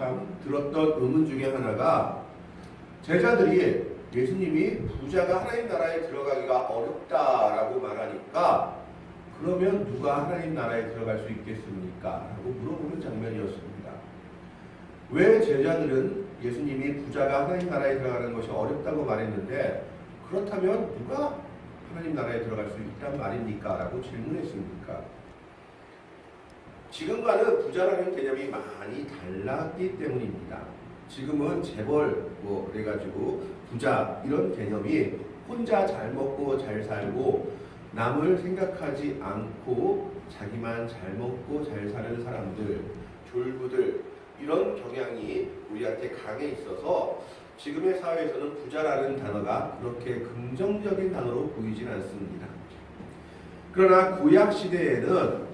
참 들었던 의문 중에 하나가 제자들이 예수님이 부자가 하나님 나라에 들어가기가 어렵다라고 말하니까 그러면 누가 하나님 나라에 들어갈 수 있겠습니까? 라고 물어보는 장면이었습니다. 왜 제자들은 예수님이 부자가 하나님 나라에 들어가는 것이 어렵다고 말했는데 그렇다면 누가 하나님 나라에 들어갈 수 있단 말입니까? 라고 질문했습니까? 지금과는 부자라는 개념이 많이 달랐기 때문입니다. 지금은 재벌 뭐 그래가지고 부자 이런 개념이 혼자 잘 먹고 잘 살고 남을 생각하지 않고 자기만 잘 먹고 잘 사는 사람들 졸부들 이런 경향이 우리한테 강해 있어서 지금의 사회에서는 부자라는 단어가 그렇게 긍정적인 단어로 보이진 않습니다. 그러나 구약 시대에는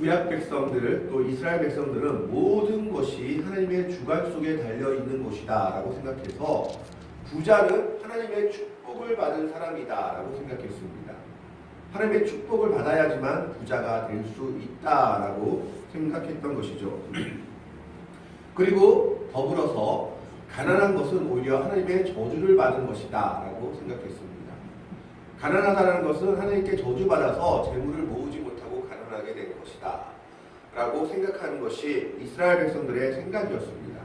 구약 백성들 또 이스라엘 백성들은 모든 것이 하나님의 주관 속에 달려 있는 것이다라고 생각해서 부자는 하나님의 축복을 받은 사람이다라고 생각했습니다. 하나님의 축복을 받아야지만 부자가 될 수 있다라고 생각했던 것이죠. 그리고 더불어서 가난한 것은 오히려 하나님의 저주를 받은 것이다라고 생각했습니다. 가난하다는 것은 하나님께 저주받아서 재물을 모으지 가난하게 된 것이다. 라고 생각하는 것이 이스라엘 백성들의 생각이었습니다.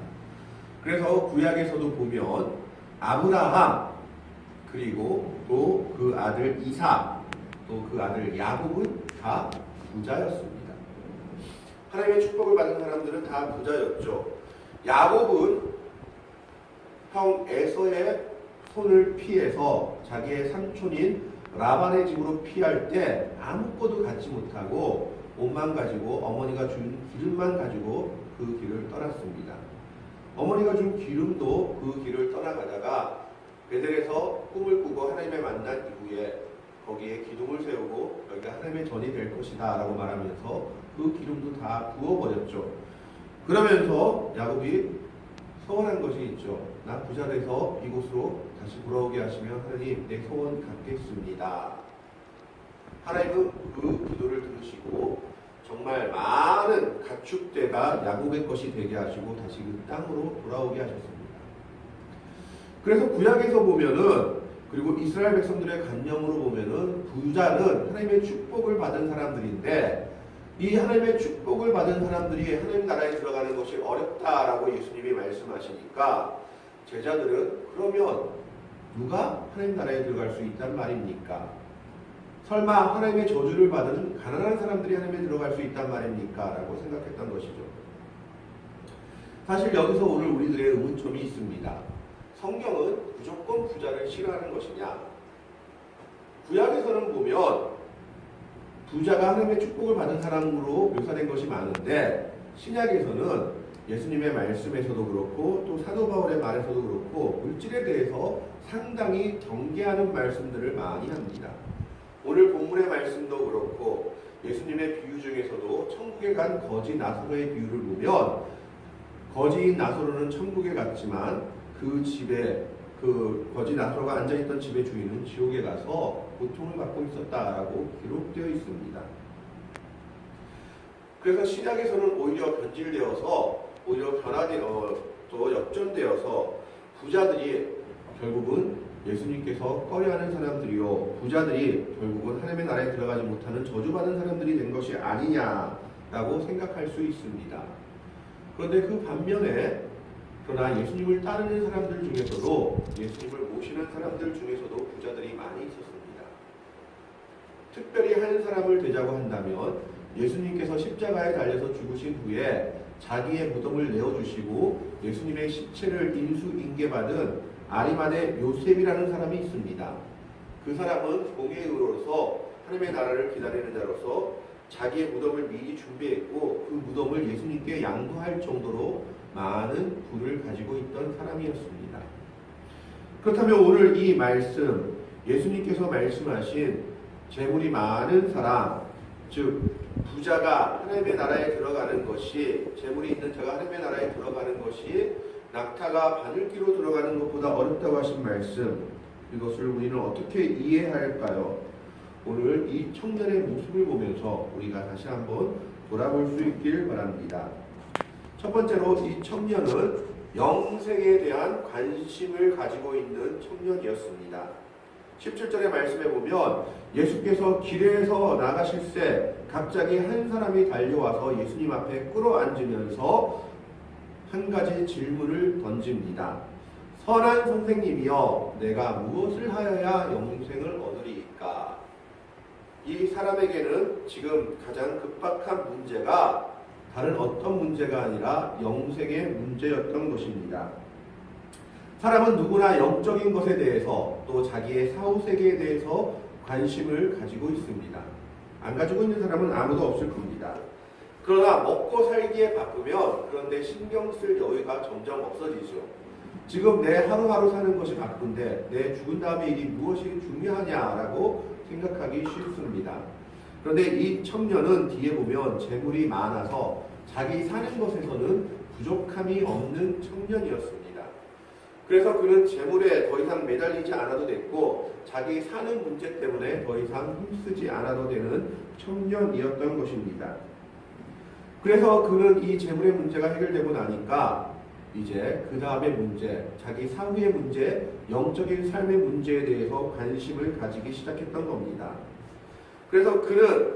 그래서 구약에서도 보면 아브라함 그리고 또 그 아들 이삭 또 그 아들 야곱은 다 부자였습니다. 하나님의 축복을 받은 사람들은 다 부자였죠. 야곱은 형 에서의 손을 피해서 자기의 삼촌인 라반의 집으로 피할 때 아무것도 갖지 못하고 옷만 가지고 어머니가 준 기름만 가지고 그 길을 떠났습니다. 어머니가 준 기름도 그 길을 떠나가다가 베델에서 꿈을 꾸고 하나님의 만난 이후에 거기에 기둥을 세우고 여기가 하나님의 전이 될 것이다 라고 말하면서 그 기름도 다 부어버렸죠. 그러면서 야곱이 소원한 것이 있죠. 나 부자 돼서 이곳으로 다시 돌아오게 하시면 하나님 내 소원 갖겠습니다. 하나님은 그 기도를 들으시고 정말 많은 가축대가 야곱의 것이 되게 하시고 다시 그 땅으로 돌아오게 하셨습니다. 그래서 구약에서 보면은 그리고 이스라엘 백성들의 관념으로 보면은 부자는 하나님의 축복을 받은 사람들인데 이 하나님의 축복을 받은 사람들이 하나님 나라에 들어가는 것이 어렵다라고 예수님이 말씀하시니까 제자들은 그러면 누가 하나님 나라에 들어갈 수 있단 말입니까? 설마 하나님의 저주를 받은 가난한 사람들이 하나님에 들어갈 수 있단 말입니까? 라고 생각했던 것이죠. 사실 여기서 오늘 우리들의 의문점이 있습니다. 성경은 무조건 부자를 싫어하는 것이냐? 구약에서는 보면 부자가 하나님의 축복을 받은 사람으로 묘사된 것이 많은데 신약에서는 예수님의 말씀에서도 그렇고 또 사도 바울의 말에서도 그렇고 물질에 대해서 상당히 경계하는 말씀들을 많이 합니다. 오늘 본문의 말씀도 그렇고 예수님의 비유 중에서도 천국에 간 거지 나사로의 비유를 보면 거지인 나사로는 천국에 갔지만 그 집에 그 거지 나사로가 앉아있던 집의 주인은 지옥에 가서 고통을 받고 있었다라고 기록되어 있습니다. 그래서 신약에서는 오히려 변질되어서 오히려 변화되 어 또 역전되어서 부자들이 결국은 예수님께서 꺼려하는 사람들이요 부자들이 결국은 하나님의 나라에 들어가지 못하는 저주받은 사람들이 된 것이 아니냐라고 생각할 수 있습니다. 그런데 그 반면에 그러나 예수님을 따르는 사람들 중에서도 예수님을 모시는 사람들 중에서도 부자들이 많이 있었습니다. 특별히 한 사람을 대자고 한다면 예수님께서 십자가에 달려서 죽으신 후에 자기의 무덤을 내어주시고 예수님의 시체를 인수인계받은 아리만의 요셉이라는 사람이 있습니다. 그 사람은 공의 의로서 하나님의 나라를 기다리는 자로서 자기의 무덤을 미리 준비했고 그 무덤을 예수님께 양도할 정도로 많은 부를 가지고 있던 사람이었습니다. 그렇다면 오늘 이 말씀 예수님께서 말씀하신 재물이 많은 사람 즉 부자가 하나님의 나라에 들어가는 것이 재물이 있는 자가 하나님의 나라에 들어가는 것이 낙타가 바늘기로 들어가는 것보다 어렵다고 하신 말씀 이것을 우리는 어떻게 이해할까요? 오늘 이 청년의 모습을 보면서 우리가 다시 한번 돌아볼 수 있길 바랍니다. 첫 번째로 이 청년은 영생에 대한 관심을 가지고 있는 청년이었습니다. 17절의 말씀에 보면 예수께서 길에서 나가실 때 갑자기 한 사람이 달려와서 예수님 앞에 끌어앉으면서 한 가지 질문을 던집니다. 선한 선생님이여 내가 무엇을 하여야 영생을 얻으리이까? 이 사람에게는 지금 가장 급박한 문제가 다른 어떤 문제가 아니라 영생의 문제였던 것입니다. 사람은 누구나 영적인 것에 대해서 또 자기의 사후 세계에 대해서 관심을 가지고 있습니다. 안 가지고 있는 사람은 아무도 없을 겁니다. 그러나 먹고 살기에 바쁘면 그런데 신경 쓸 여유가 점점 없어지죠. 지금 내 하루하루 사는 것이 바쁜데 내 죽은 다음에 일이 무엇이 중요하냐라고 생각하기 쉽습니다. 그런데 이 청년은 뒤에 보면 재물이 많아서 자기 사는 것에서는 부족함이 없는 청년이었습니다. 그래서 그는 재물에 더 이상 매달리지 않아도 됐고 자기 사는 문제 때문에 더 이상 힘쓰지 않아도 되는 청년이었던 것입니다. 그래서 그는 이 재물의 문제가 해결되고 나니까 이제 그 다음의 문제, 자기 사후의 문제, 영적인 삶의 문제에 대해서 관심을 가지기 시작했던 겁니다. 그래서 그는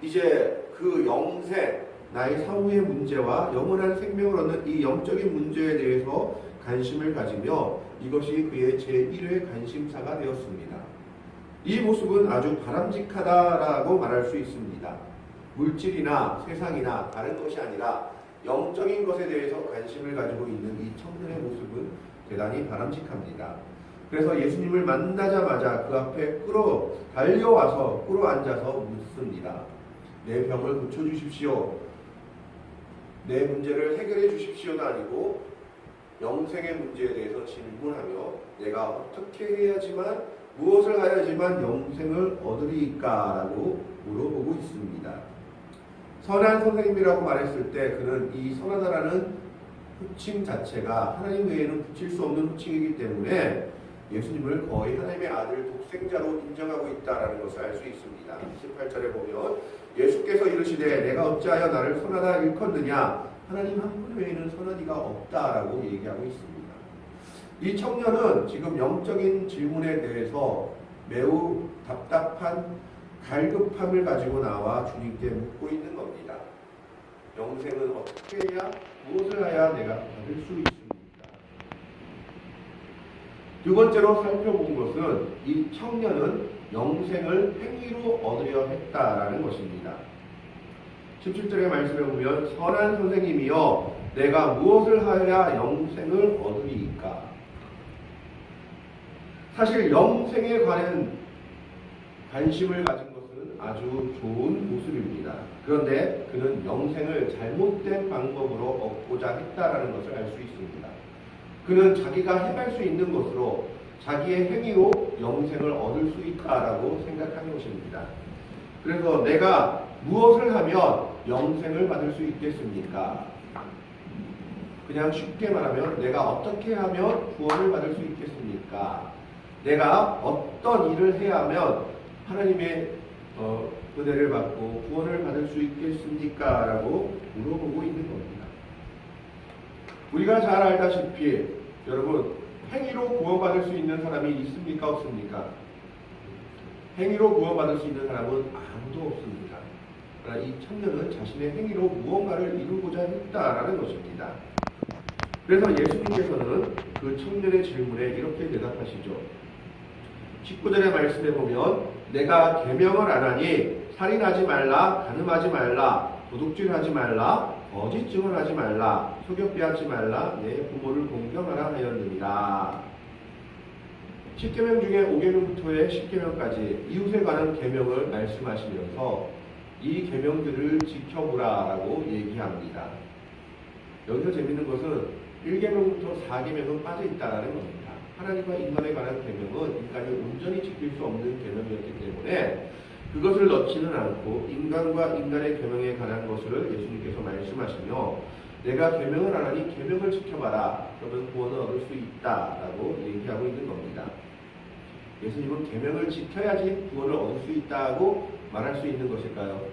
이제 그 영생, 나의 사후의 문제와 영원한 생명을 얻는 이 영적인 문제에 대해서 관심을 가지며 이것이 그의 제1회 관심사가 되었습니다. 이 모습은 아주 바람직하다라고 말할 수 있습니다. 물질이나 세상이나 다른 것이 아니라 영적인 것에 대해서 관심을 가지고 있는 이 청년의 모습은 대단히 바람직합니다. 그래서 예수님을 만나자마자 그 앞에 끌어 달려와서 끌어 앉아서 묻습니다. 내 병을 고쳐 주십시오. 내 문제를 해결해 주십시오가 아니고 영생의 문제에 대해서 질문하며 내가 어떻게 해야지만 무엇을 하야지만 영생을 얻으리까라고 물어보고 있습니다. 선한 선생님이라고 말했을 때 그는 이 선하다라는 호칭 자체가 하나님 외에는 붙일 수 없는 호칭이기 때문에 예수님을 거의 하나님의 아들 독생자로 인정하고 있다라는 것을 알 수 있습니다. 18절에 보면 예수께서 이르시되 내가 어찌하여 나를 선하다 일컫느냐 하나님 한 분 외에는 선한 이가 없다라고 얘기하고 있습니다. 이 청년은 지금 영적인 질문에 대해서 매우 답답한 갈급함을 가지고 나와 주님께 묻고 있는 겁니다. 영생은 어떻게 해야 무엇을 해야 내가 얻을 수 있습니까? 두 번째로 살펴본 것은 이 청년은 영생을 행위로 얻으려 했다라는 것입니다. 17절의 말씀에 보면 선한 선생님이여 내가 무엇을 하여야 영생을 얻으리이까 사실 영생에 관한 관심을 가진 것은 아주 좋은 모습입니다. 그런데 그는 영생을 잘못된 방법으로 얻고자 했다라는 것을 알 수 있습니다. 그는 자기가 행할 수 있는 것으로 자기의 행위로 영생을 얻을 수 있다라고 생각하는 것입니다. 그래서 내가 무엇을 하면 영생을 받을 수 있겠습니까? 그냥 쉽게 말하면 내가 어떻게 하면 구원을 받을 수 있겠습니까? 내가 어떤 일을 해야 하면 하나님의 어, 은혜를 받고 구원을 받을 수 있겠습니까? 라고 물어보고 있는 겁니다. 우리가 잘 알다시피 여러분 행위로 구원받을 수 있는 사람이 있습니까? 없습니까? 행위로 구원받을 수 있는 사람은 아무도 없습니다. 그러나 이 청년은 자신의 행위로 무언가를 이루고자 했다라는 것입니다. 그래서 예수님께서는 그 청년의 질문에 이렇게 대답하시죠. 19절의 말씀에 보면 내가 계명을 안 하니 살인하지 말라, 간음하지 말라, 도둑질하지 말라, 거짓 증언하지 말라, 소격 비하지 말라, 내 부모를 공경하라 하였느니라. 10계명 중에 5계명부터의 10계명까지 이웃에 관한 계명을 말씀하시면서 이 계명들을 지켜보라라고 얘기합니다. 여기서 재밌는 것은 1계명부터 4계명은 빠져 있다라는 겁니다. 하나님과 인간에 관한 계명은 인간이 온전히 지킬 수 없는 계명이었기 때문에 그것을 넣지는 않고 인간과 인간의 계명에 관한 것을 예수님께서 말씀하시며 내가 계명을 안 하니 계명을 지켜봐라 그러면 구원을 얻을 수 있다라고 얘기하고 있는 겁니다. 예수님은 계명을 지켜야지 구원을 얻을 수 있다고 말할 수 있는 것일까요?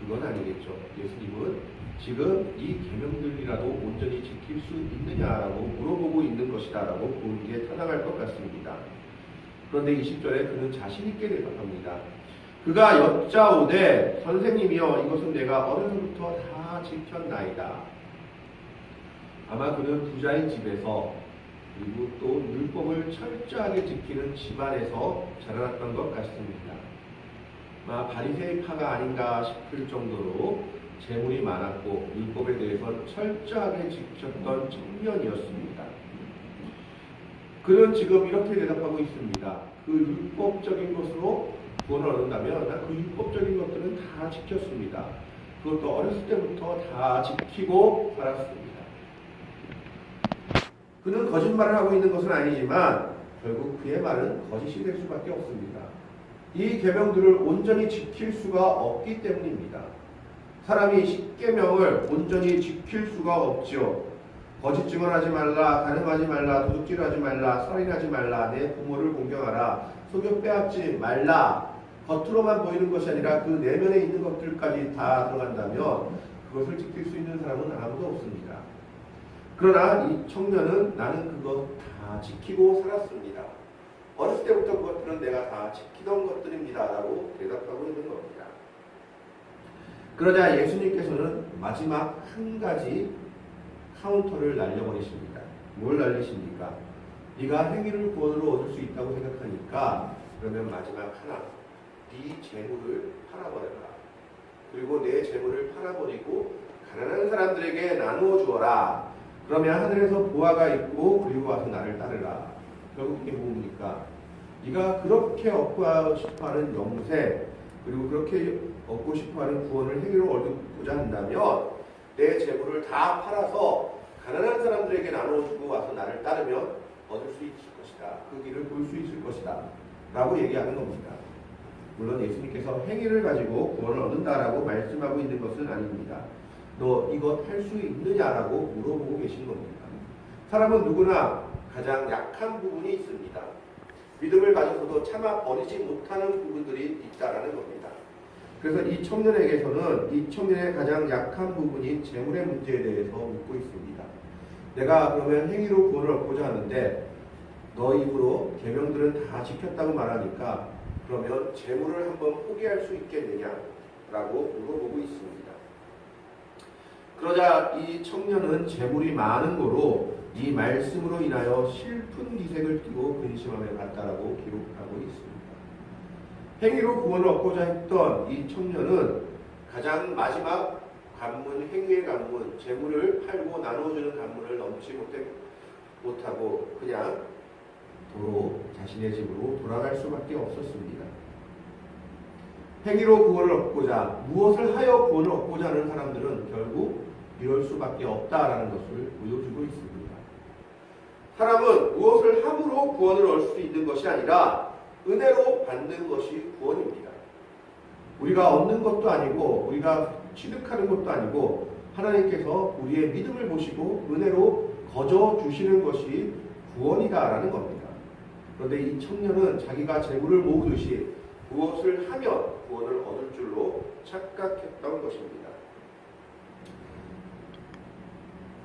그건 아니겠죠. 예수님은 지금 이 계명들이라도 온전히 지킬 수 있느냐라고 물어보고 있는 것이다라고 보는 게 타당할 것 같습니다. 그런데 20절에 그는 자신 있게 대답합니다. 그가 여짜오되 선생님이여 이것은 내가 어려서부터 다 지켰나이다. 아마 그는 부자의 집에서 그리고 또 율법을 철저하게 지키는 집안에서 자라났던 것 같습니다. 아마 바리새파가 아닌가 싶을 정도로 재물이 많았고 율법에 대해서 철저하게 지켰던 청년이었습니다. 그는 지금 이렇게 대답하고 있습니다. 그 율법적인 것으로 구원을 얻는다면 난 그 율법적인 것들은 다 지켰습니다. 그것도 어렸을 때부터 다 지키고 살았습니다. 그는 거짓말을 하고 있는 것은 아니지만 결국 그의 말은 거짓이 될 수밖에 없습니다. 이 계명들을 온전히 지킬 수가 없기 때문입니다. 사람이 십계명을 온전히 지킬 수가 없지요. 거짓 증언하지 말라, 가늠하지 말라, 도둑질하지 말라, 살인하지 말라, 내 부모를 공경하라, 속여 빼앗지 말라. 겉으로만 보이는 것이 아니라 그 내면에 있는 것들까지 다 들어간다면 그것을 지킬 수 있는 사람은 아무도 없습니다. 그러나 이 청년은 나는 그거 다 지키고 살았습니다. 어렸을 때부터 그것들은 내가 다 지키던 것들입니다. 라고 대답하고 있는 겁니다. 그러자 예수님께서는 마지막 한 가지 카운터를 날려버리십니다. 뭘 날리십니까? 네가 행위를 구원으로 얻을 수 있다고 생각하니까 그러면 마지막 하나 네 재물을 팔아버려라. 그리고 내 재물을 팔아버리고 가난한 사람들에게 나누어 주어라. 그러면 하늘에서 보화가 있고 그리고 와서 나를 따르라. 결국 뭡니까? 네가 그렇게 얻고 싶어하는 영세 그리고 그렇게 얻고 싶어하는 구원을 행위로 얻고자 한다면 내 재물을 다 팔아서 가난한 사람들에게 나눠주고 와서 나를 따르면 얻을 수 있을 것이다. 그 길을 볼 수 있을 것이다. 라고 얘기하는 겁니다. 물론 예수님께서 행위를 가지고 구원을 얻는다라고 말씀하고 있는 것은 아닙니다. 너 이것 할수 있느냐라고 물어보고 계신 겁니다. 사람은 누구나 가장 약한 부분이 있습니다. 믿음을 가져서도 차마 버리지 못하는 부분들이 있다라는 겁니다. 그래서 이 청년에게서는 이 청년의 가장 약한 부분인 재물의 문제에 대해서 묻고 있습니다. 내가 그러면 행위로 구원을 얻고자 하는데 너 입으로 계명들은 다 지켰다고 말하니까 그러면 재물을 한번 포기할 수 있겠느냐라고 물어보고 있습니다. 그러자 이 청년은 재물이 많은 거로 이 말씀으로 인하여 슬픈 기색을 띠고 근심함에 갔다라고 기록하고 있습니다. 행위로 구원을 얻고자 했던 이 청년은 가장 마지막 관문, 행위의 관문, 재물을 팔고 나눠주는 관문을 넘지 못하고 그냥 도로 자신의 집으로 돌아갈 수밖에 없었습니다. 행위로 구원을 얻고자 무엇을 하여 구원을 얻고자 하는 사람들은 결국 이럴 수밖에 없다라는 것을 보여주고 있습니다. 사람은 무엇을 함으로 구원을 얻을 수 있는 것이 아니라 은혜로 받는 것이 구원입니다. 우리가 얻는 것도 아니고 우리가 취득하는 것도 아니고 하나님께서 우리의 믿음을 보시고 은혜로 거저 주시는 것이 구원이다라는 겁니다. 그런데 이 청년은 자기가 재물을 모으듯이 무엇을 하면 구원을 얻을 줄로 착각했던 것입니다.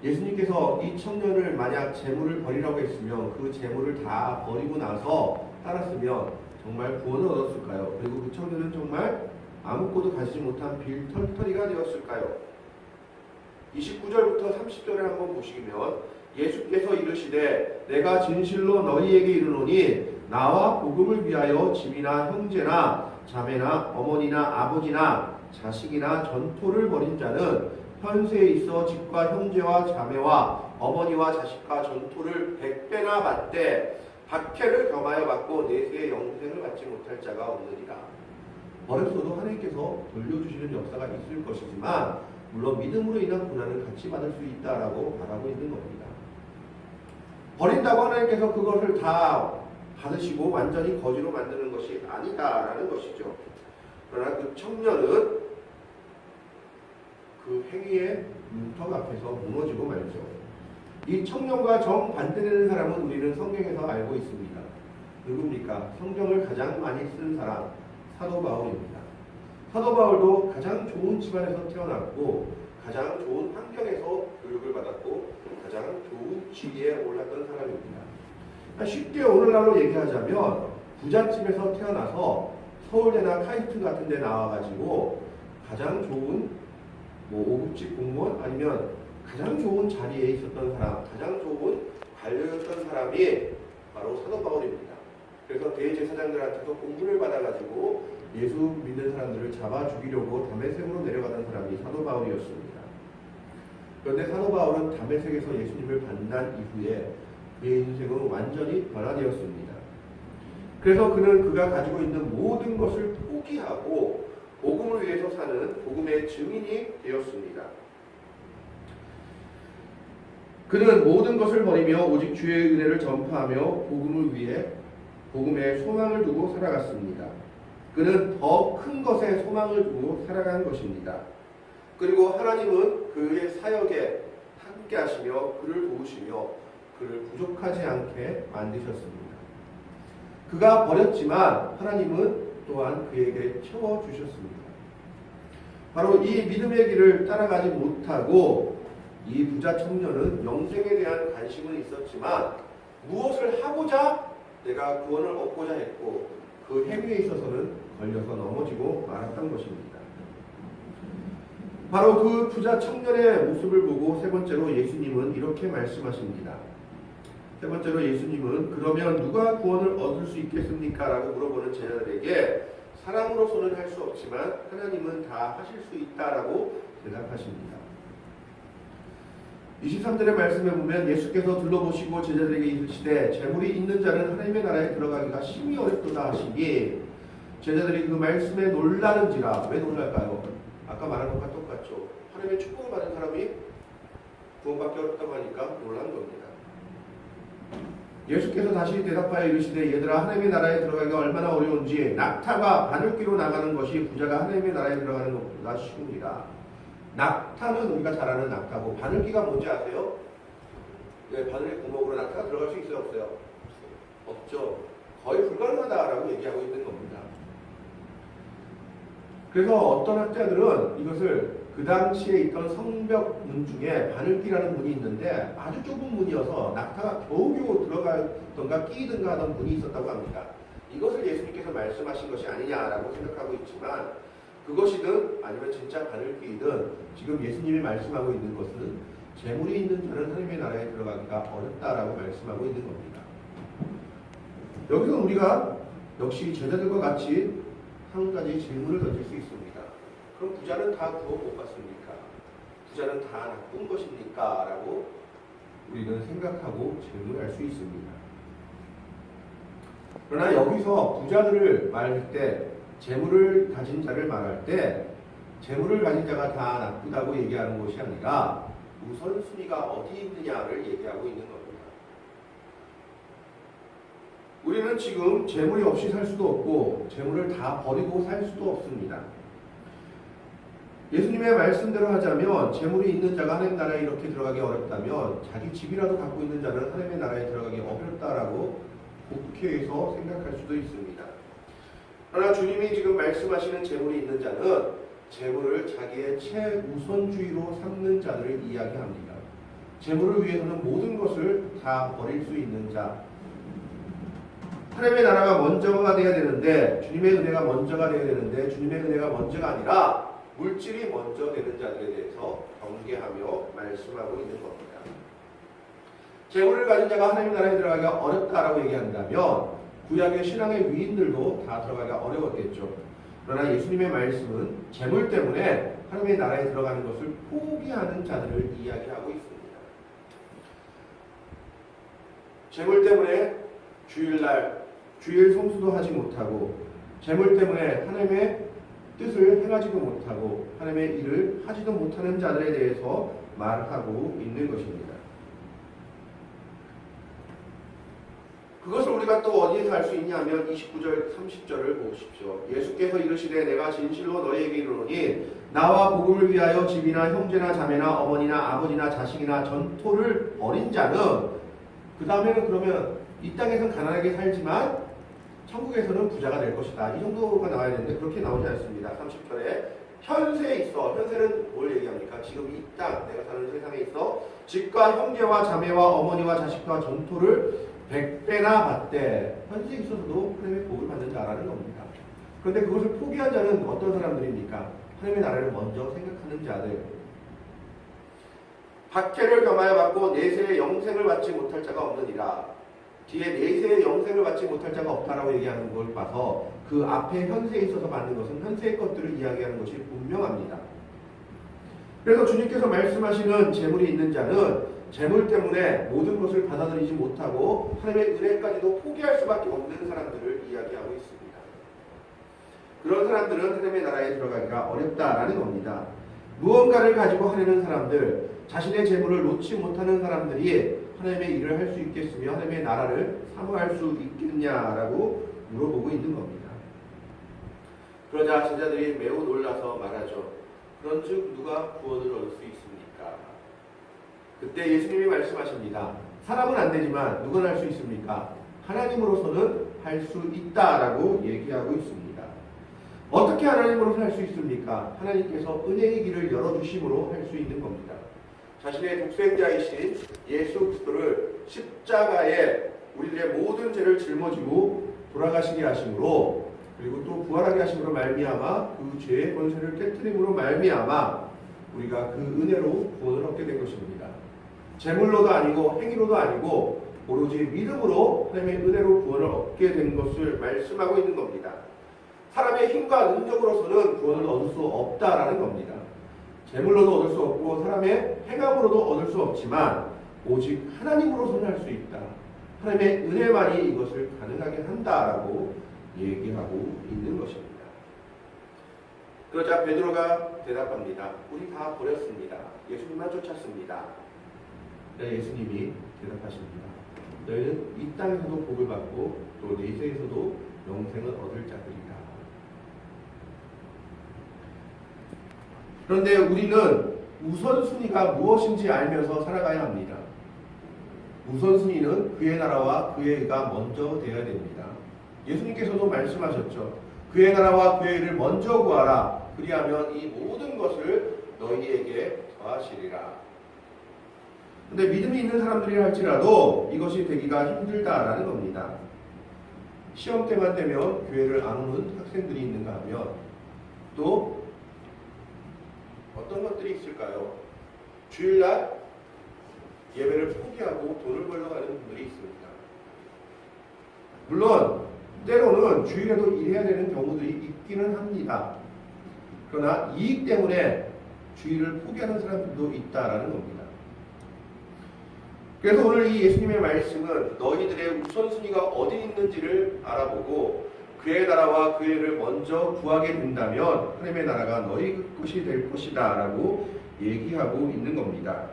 예수님께서 이 청년을 만약 재물을 버리라고 했으면 그 재물을 다 버리고 나서 따랐으면 정말 구원을 얻었을까요? 그리고 그 청년은 정말 아무것도 가지지 못한 빌털터리가 되었을까요? 29절부터 30절을 한번 보시면 예수께서 이르시되 내가 진실로 너희에게 이르노니 나와 복음을 위하여 집이나 형제나 자매나 어머니나 아버지나 자식이나 전토를 벌인 자는 현세에 있어 집과 형제와 자매와 어머니와 자식과 전토를 백배나 받되 박해를 겸하여 받고 내세의 영생을 받지 못할 자가 없느니라. 어렸어도 하나님께서 돌려주시는 역사가 있을 것이지만 물론 믿음으로 인한 고난을 같이 받을 수 있다라고 말하고 있는 겁니다. 버린다고 하나님께서 그것을 다 받으시고 완전히 거지로 만드는 것이 아니다라는 것이죠. 그러나 그 청년은 그 행위의 문턱 앞에서 무너지고 말죠. 이 청년과 정반대되는 사람은 우리는 성경에서 알고 있습니다. 누굽니까? 성경을 가장 많이 쓴 사람 사도 바울입니다. 사도 바울도 가장 좋은 집안에서 태어났고 가장 좋은 환경에서 교육을 받았고 가장 좋은 지위에 올랐던 사람입니다. 그러니까 쉽게 오늘날로 얘기하자면 부잣집에서 태어나서 서울대나 카이스트 같은 데 나와가지고 가장 좋은 뭐 5급직 공무원 아니면 가장 좋은 자리에 있었던 사람, 가장 좋은 관료였던 사람이 바로 사도 바울입니다. 그래서 대제사장들한테서 공분을 받아가지고 예수 믿는 사람들을 잡아 죽이려고 담에색으로 내려가던 사람이 사도 바울이었습니다. 그런데 사도 바울은 담에색에서 예수님을 만난 이후에 그의 인생은 완전히 변화되었습니다. 그래서 그는 그가 가지고 있는 모든 것을 포기하고 복음을 위해서 사는 복음의 증인이 되었습니다. 그는 모든 것을 버리며 오직 주의 은혜를 전파하며 복음을 위해 복음에 소망을 두고 살아갔습니다. 그는 더 큰 것에 소망을 두고 살아간 것입니다. 그리고 하나님은 그의 사역에 함께 하시며 그를 도우시며 그를 부족하지 않게 만드셨습니다. 그가 버렸지만 하나님은 또한 그에게 채워주셨습니다. 바로 이 믿음의 길을 따라가지 못하고 이 부자 청년은 영생에 대한 관심은 있었지만 무엇을 하고자 내가 구원을 얻고자 했고 그 행위에 있어서는 걸려서 넘어지고 말았던 것입니다. 바로 그 부자 청년의 모습을 보고 세 번째로 예수님은 이렇게 말씀하십니다. 세 번째로 예수님은 그러면 누가 구원을 얻을 수 있겠습니까? 라고 물어보는 제자들에게 사람으로서는 할 수 없지만 하나님은 다 하실 수 있다라고 대답하십니다. 23절의 말씀에 보면 예수께서 둘러보시고 제자들에게 이르시되 재물이 있는 자는 하나님의 나라에 들어가기가 심히 어렵도다 하시니 제자들이 그 말씀에 놀라는지라 왜 놀랄까요? 아까 말한 것과 똑같죠. 하나님의 축복을 받은 사람이 구원받기 어렵다고 하니까 놀란 겁니다. 예수께서 다시 대답하여 이르시되 얘들아 하나님의 나라에 들어가기가 얼마나 어려운지 낙타가 바늘귀로 나가는 것이 부자가 하나님의 나라에 들어가는 것보다 쉬우니라. 낙타는 우리가 잘 아는 낙타고 바늘귀가 뭔지 아세요? 네, 바늘의 구멍으로 낙타가 들어갈 수 있어요 없어요? 없죠. 거의 불가능하다라고 얘기하고 있는 겁니다. 그래서 어떤 학자들은 이것을 그 당시에 있던 성벽 문 중에 바늘기라는 문이 있는데 아주 좁은 문이어서 낙타가 겨우겨우 들어가던가 끼든가 하던 문이 있었다고 합니다. 이것을 예수님께서 말씀하신 것이 아니냐라고 생각하고 있지만 그것이든 아니면 진짜 바늘기이든 지금 예수님이 말씀하고 있는 것은 재물이 있는 자는 하나님의 나라에 들어가기가 어렵다라고 말씀하고 있는 겁니다. 여기서 우리가 역시 제자들과 같이 한 가지 질문을 던질 수 있습니다. 그럼 부자는 다 구원 못 받습니까? 부자는 다 나쁜 것입니까? 라고 우리는 생각하고 질문할 수 있습니다. 그러나 여기서 부자들을 말할 때 재물을 가진 자를 말할 때 재물을 가진 자가 다 나쁘다고 얘기하는 것이 아니라 우선순위가 어디 있느냐를 얘기하고 있는 겁니다. 우리는 지금 재물이 없이 살 수도 없고 재물을 다 버리고 살 수도 없습니다. 예수님의 말씀대로 하자면 재물이 있는 자가 하나님 나라에 이렇게 들어가기 어렵다면 자기 집이라도 갖고 있는 자는 하나님의 나라에 들어가기 어렵다라고 국회에서 생각할 수도 있습니다. 그러나 주님이 지금 말씀하시는 재물이 있는 자는 재물을 자기의 최우선주의로 삼는 자들을 이야기합니다. 재물을 위해서는 모든 것을 다 버릴 수 있는 자, 하나님의 나라가 먼저가 돼야 되는데 주님의 은혜가 먼저가 돼야 되는데 주님의 은혜가 먼저가 아니라 물질이 먼저 되는 자들에 대해서 경계하며 말씀하고 있는 겁니다. 재물을 가진 자가 하나님 나라에 들어가기가 어렵다라고 얘기한다면 구약의 신앙의 위인들도 다 들어가기가 어려웠겠죠. 그러나 예수님의 말씀은 재물 때문에 하나님의 나라에 들어가는 것을 포기하는 자들을 이야기하고 있습니다. 재물 때문에 주일날 주일 성수도 하지 못하고 재물 때문에 하나님의 뜻을 행하지도 못하고 하나님의 일을 하지도 못하는 자들에 대해서 말하고 있는 것입니다. 그것을 우리가 또 어디에서 알 수 있냐면 29절 30절을 보십시오. 예수께서 이르시되 내가 진실로 너희에게 이르노니 나와 복음을 위하여 집이나 형제나 자매나 어머니나 아버지나 자식이나 전토를 벌인 자는 그 다음에는 그러면 이 땅에서는 가난하게 살지만 천국에서는 부자가 될 것이다. 이 정도가 나와야 되는데 그렇게 나오지 않습니다. 30절에 현세에 있어. 현세는 뭘 얘기합니까? 지금 이 땅, 내가 사는 세상에 있어. 집과 형제와 자매와 어머니와 자식과 전토를 백배나 받되 현세에 있어서도 하나님의 복을 받는 자라는 겁니다. 그런데 그것을 포기한 자는 어떤 사람들입니까? 하나님의 나라를 먼저 생각하는 자들. 박해를 겸하여 받고 내세의 영생을 받지 못할 자가 없느니라. 뒤에 내세의 영생을 받지 못할 자가 없다라고 얘기하는 걸 봐서 그 앞에 현세에 있어서 받는 것은 현세의 것들을 이야기하는 것이 분명합니다. 그래서 주님께서 말씀하시는 재물이 있는 자는 재물 때문에 모든 것을 받아들이지 못하고 하나님의 은혜까지도 포기할 수밖에 없는 사람들을 이야기하고 있습니다. 그런 사람들은 하나님의 나라에 들어가기가 어렵다라는 겁니다. 무언가를 가지고 하려는 사람들, 자신의 재물을 놓지 못하는 사람들이 하나님의 일을 할 수 있겠으며 하나님의 나라를 사모할 수 있겠냐라고 물어보고 있는 겁니다. 그러자 제자들이 매우 놀라서 말하죠. 그런즉 누가 구원을 얻을 수 있습니까? 그때 예수님이 말씀하십니다. 사람은 안 되지만 누가 할 수 있습니까? 하나님으로서는 할 수 있다라고 얘기하고 있습니다. 어떻게 하나님으로서 할 수 있습니까? 하나님께서 은혜의 길을 열어주심으로 할 수 있는 겁니다. 자신의 독생자이신 예수 그리스도를 십자가에 우리들의 모든 죄를 짊어지고 돌아가시게 하심으로 그리고 또 부활하게 하심으로 말미암아 그 죄의 권세를 깨뜨림으로 말미암아 우리가 그 은혜로 구원을 얻게 된 것입니다. 재물로도 아니고 행위로도 아니고 오로지 믿음으로 하나님의 은혜로 구원을 얻게 된 것을 말씀하고 있는 겁니다. 사람의 힘과 능력으로서는 구원을 얻을 수 없다라는 겁니다. 재물로도 얻을 수 없고 사람의 행함으로도 얻을 수 없지만 오직 하나님으로서는 할수 있다. 하나님의 은혜만이 이것을 가능하게 한다라고 얘기하고 있는 것입니다. 그러자 베드로가 대답합니다. 우리 다 버렸습니다. 예수님만 쫓았습니다. 네, 예수님이 대답하십니다. 너희는 이 땅에서도 복을 받고 또 내세에서도 영생을 얻을 자들이다. 그런데 우리는 우선순위가 무엇인지 알면서 살아가야 합니다. 우선순위는 그의 나라와 그의 의가 먼저 되어야 됩니다. 예수님께서도 말씀하셨죠. 그의 나라와 그의 의를 먼저 구하라. 그리하면 이 모든 것을 너희에게 더하시리라. 근데 믿음이 있는 사람들이 할지라도 이것이 되기가 힘들다라는 겁니다. 시험 때만 되면 교회를 안 오는 학생들이 있는가 하면 또 어떤 것들이 있을까요? 주일날 예배를 포기하고 돈을 벌러 가는 분들이 있습니다. 물론 때로는 주일에도 일해야 되는 경우들이 있기는 합니다. 그러나 이익 때문에 주일을 포기하는 사람들도 있다라는 겁니다. 그래서 오늘 이 예수님의 말씀은 너희들의 우선순위가 어디 있는지를 알아보고 그의 나라와 그의 를 먼저 구하게 된다면 하나님의 나라가 너희 것이 될 것이다 라고 얘기하고 있는 겁니다.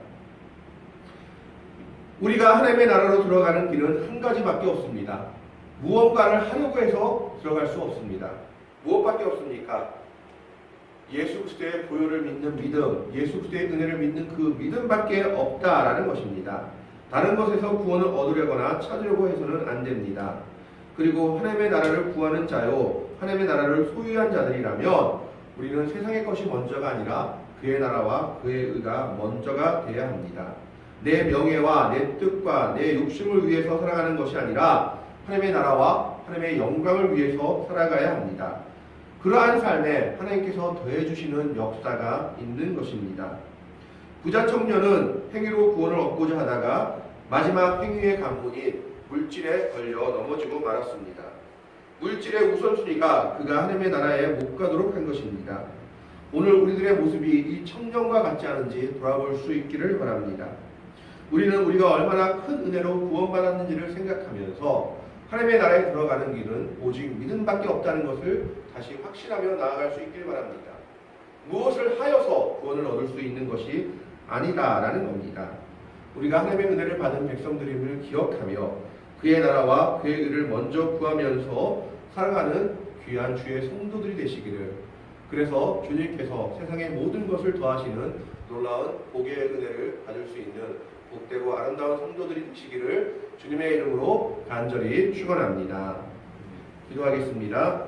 우리가 하나님의 나라로 들어가는 길은 한 가지밖에 없습니다. 무언가를 하려고 해서 들어갈 수 없습니다. 무엇밖에 없습니까? 예수 그리스도의 보혈을 믿는 믿음, 예수 그리스도의 은혜를 믿는 그 믿음밖에 없다라는 것입니다. 다른 것에서 구원을 얻으려거나 찾으려고 해서는 안 됩니다. 그리고 하나님의 나라를 구하는 자요, 하나님의 나라를 소유한 자들이라면 우리는 세상의 것이 먼저가 아니라 그의 나라와 그의 의가 먼저가 되어야 합니다. 내 명예와 내 뜻과 내 욕심을 위해서 살아가는 것이 아니라 하나님의 나라와 하나님의 영광을 위해서 살아가야 합니다. 그러한 삶에 하나님께서 더해주시는 역사가 있는 것입니다. 부자 청년은 행위로 구원을 얻고자 하다가 마지막 행위의 관문인 물질에 걸려 넘어지고 말았습니다. 물질의 우선순위가 그가 하나님의 나라에 못 가도록 한 것입니다. 오늘 우리들의 모습이 이 청년과 같지 않은지 돌아볼 수 있기를 바랍니다. 우리는 우리가 얼마나 큰 은혜로 구원받았는지를 생각하면서 하나님의 나라에 들어가는 길은 오직 믿음밖에 없다는 것을 다시 확신하며 나아갈 수 있길 바랍니다. 무엇을 하여서 구원을 얻을 수 있는 것이 아니다라는 겁니다. 우리가 하나님의 은혜를 받은 백성들임을 기억하며 그의 나라와 그의 의를 먼저 구하면서 살아가는 귀한 주의 성도들이 되시기를 그래서 주님께서 세상의 모든 것을 더하시는 놀라운 복의 은혜를 받을 수 있는 복되고 아름다운 성도들이 되시기를 주님의 이름으로 간절히 축원합니다. 기도하겠습니다.